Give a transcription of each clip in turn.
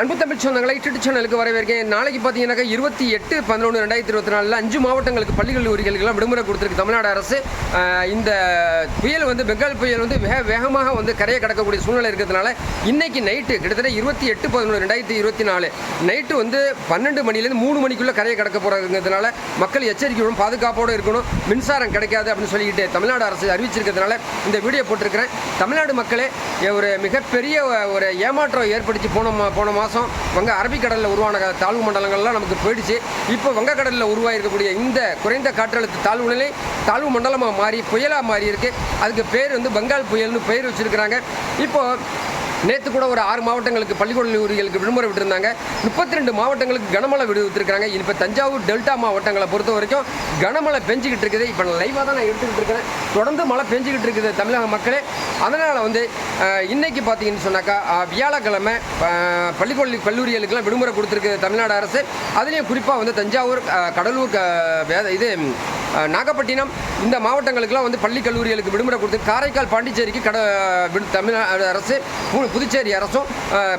அன்பு தமிழ் சொந்தங்களை டிட்டு சேனலுக்கு வரவேற்கேன் நாளைக்கு பார்த்தீங்கன்னாக்கா இருபத்தி எட்டு பதினொன்று ரெண்டாயிரத்தி இருபத்தி நாலில் அஞ்சு மாவட்டங்களுக்கு பள்ளி கல்லூரிகளுக்கெல்லாம் விடுமுறை கொடுத்துருக்கு தமிழ்நாடு அரசு. இந்த புயல் வந்து பெங்கால் புயல் வந்து வேக வேகமாக வந்து கரையை கடக்கக்கூடிய சூழ்நிலை இருக்கிறதுனால இன்னைக்கு நைட்டு கிட்டத்தட்ட இருபத்தி எட்டு பதினொன்று ரெண்டாயிரத்தி இருபத்தி நாலு நைட்டு வந்து பன்னெண்டு மணிலேருந்து மூணு மணிக்குள்ளே கரையை கடக்க போகிறதுனால மக்கள் எச்சரிக்கையோடும் பாதுகாப்போடு இருக்கணும். மின்சாரம் கிடைக்காது அப்படின்னு சொல்லிக்கிட்டு தமிழ்நாடு அரசு அறிவிச்சிருக்கிறதுனால இந்த வீடியோ போட்டிருக்கிறேன். தமிழ்நாடு மக்களே ஒரு மிகப்பெரிய ஒரு ஏமாற்றம் ஏற்படுத்தி போன போன மாதம் வங்க அரபிக்கடலில் உருவான தாழ்வு மண்டலங்கள்லாம் நமக்கு போயிடுச்சு. இப்போ வங்கக்கடலில் உருவாகிருக்கக்கூடிய இந்த குறைந்த காற்றழுத்த தாழ்வு நிலை தாழ்வு மண்டலமாக மாறி புயலாக மாறி இருக்கு அதுக்கு பேர் வந்து பெங்கால் புயல்னு பெயர் வச்சிருக்கிறாங்க. இப்போ நேற்று கூட ஒரு ஆறு மாவட்டங்களுக்கு பள்ளிக்கல்லூரிகளுக்கு விடுமுறை விட்டுருந்தாங்க. முப்பத்தி ரெண்டு மாவட்டங்களுக்கு கனமழை விடுவித்திருக்காங்க இப்போ தஞ்சாவூர் டெல்டா மாவட்டங்களை பொறுத்த வரைக்கும் கனமழை பெஞ்சிக்கிட்டு இருக்குது. இப்போ லைவாக தான் நான் எடுத்துக்கிட்டு இருக்கிறேன். தொடர்ந்து மழை பெஞ்சிக்கிட்டு இருக்குது தமிழக மக்களே. அதனால் வந்து இன்றைக்கி இன்னைக்கு பார்த்தீங்கன்னு சொன்னாக்கா வியாழக்கிழமை பள்ளிக்கூட கல்லூரிகளுக்கெல்லாம் விடுமுறை கொடுத்துருக்கு தமிழ்நாடு அரசு. அதுலேயும் குறிப்பாக வந்து தஞ்சாவூர் கடலூர் வேத இது நாகப்பட்டினம் இந்த மாவட்டங்களுக்கெல்லாம் வந்து பள்ளி கல்லூரிகளுக்கு விடுமுறை கொடுத்து காரைக்கால் பாண்டிச்சேரிக்கு கட தமிழ்நாடு அரசு புதுச்சேரி அரசும்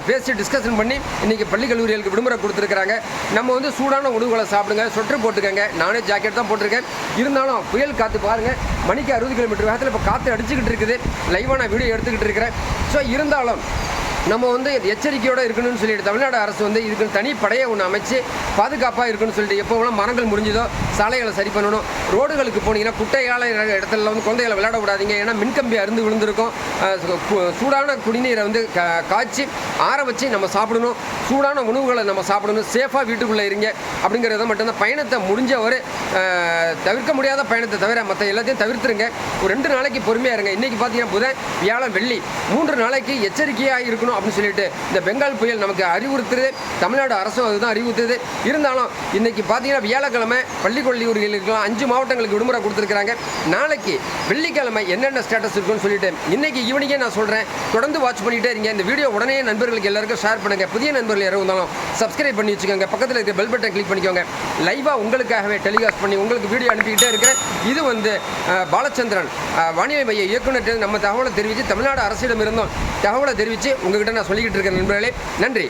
பேசி டிஸ்கஷன் பண்ணி இன்றைக்கி பள்ளி கல்லூரிகளுக்கு விடுமுறை கொடுத்துருக்குறாங்க. நம்ம வந்து சூடான உணவுகளை சாப்பிடுங்க சொட்டு போட்டுக்கங்க. நானே ஜாக்கெட் தான் போட்டிருக்கேன். இருந்தாலும் புயல் காற்று பாருங்க. மணிக்கு அறுபது கிலோமீட்டர் வேகத்தில் இப்போ காற்று அடிச்சுக்கிட்டு இருக்குது. லைவாக நான் வீடியோ எடுத்துக்கிட்டு இருக்கிறேன். ஸோ இருந்தாலும் நம்ம வந்து எச்சரிக்கையோடு இருக்கணும்னு சொல்லிட்டு தமிழ்நாடு அரசு வந்து இதுக்கு தனி படையை ஒன்று அமைச்சு பாதுகாப்பாக இருக்கணும்னு சொல்லிட்டு எப்போவெல்லாம் மரங்கள் முடிஞ்சதோ சாலைகளை சரி பண்ணணும். ரோடுகளுக்கு போனீங்கன்னா குட்டையால இடத்துல வந்து குழந்தைகளை விளையாட விடாதீங்க. ஏன்னா மின்கம்பி அருந்து விழுந்திருக்கும். சூடான குடிநீரை வந்து காய்ச்சி ஆற வச்சு நம்ம சாப்பிடணும். சூடான உணவுகளை நம்ம சாப்பிடணும். சேஃபாக வீட்டுக்குள்ளே இருங்க. அப்படிங்கிறத மட்டும்தான் பயணத்தை முடிஞ்ச ஒரு தவிர்க்க முடியாத பயணத்தை தவிர மற்ற எல்லாத்தையும் தவிர்த்துருங்க. ஒரு ரெண்டு நாளைக்கு பொறுமையாக இருங்க. இன்றைக்கி பார்த்தீங்கன்னா புதன் வியாழன் வெள்ளி. மூன்று நாளைக்கு எச்சரிக்கையாக இருக்கணும். அப்படின்னு சொல்லிட்டு இந்த பெங்கால் புயல் நமக்கு அறிவுறுத்துது தமிழ்நாடு அரசும் அதுதான் அறிவுறுத்துது. இருந்தாலும் இன்னைக்கு பார்த்தீங்கன்னா வியாழக்கிழமை பள்ளி கல்லூரிகளுக்கெல்லாம் அஞ்சு மாவட்டங்களுக்கு விடுமுறை கொடுத்துருக்காங்க நாளைக்கு வெள்ளிக்கிழமை என்னென்ன ஸ்டேட்டஸ் இருக்குன்னு சொல்லிட்டு இன்னைக்கு ஈவினிங்கே நான் சொல்கிறேன் தொடர்ந்து வாட்ச் பண்ணிட்டே இருங்க. இந்த வீடியோ உடனே நண்பர்களுக்கு எல்லாருக்கும் ஷேர் பண்ணுங்க. புதிய நண்பர்கள் யாரும் இருந்தாலும் சப்ஸ்கிரைப் பண்ணி வச்சுக்கோங்க. பக்கத்தில் இருக்க பெல் பட்டன் கிளிக் பண்ணிக்கோங்க. லைவாக உங்களுக்காகவே டெலிகாஸ்ட் பண்ணி உங்களுக்கு வீடியோ அனுப்பிக்கிட்டே இருக்கிறேன். இது வந்து பாலச்சந்திரன் வானிலை மைய இயக்குநர்கிட்ட நம்ம தகவலை தெரிவித்து தமிழ்நாடு அரசிடம் இருந்தோம் தகவலை தெரிவித்து உங்ககிட்ட நான் சொல்லிக்கிட்டு இருக்கேன் நண்பர்களே. நன்றி.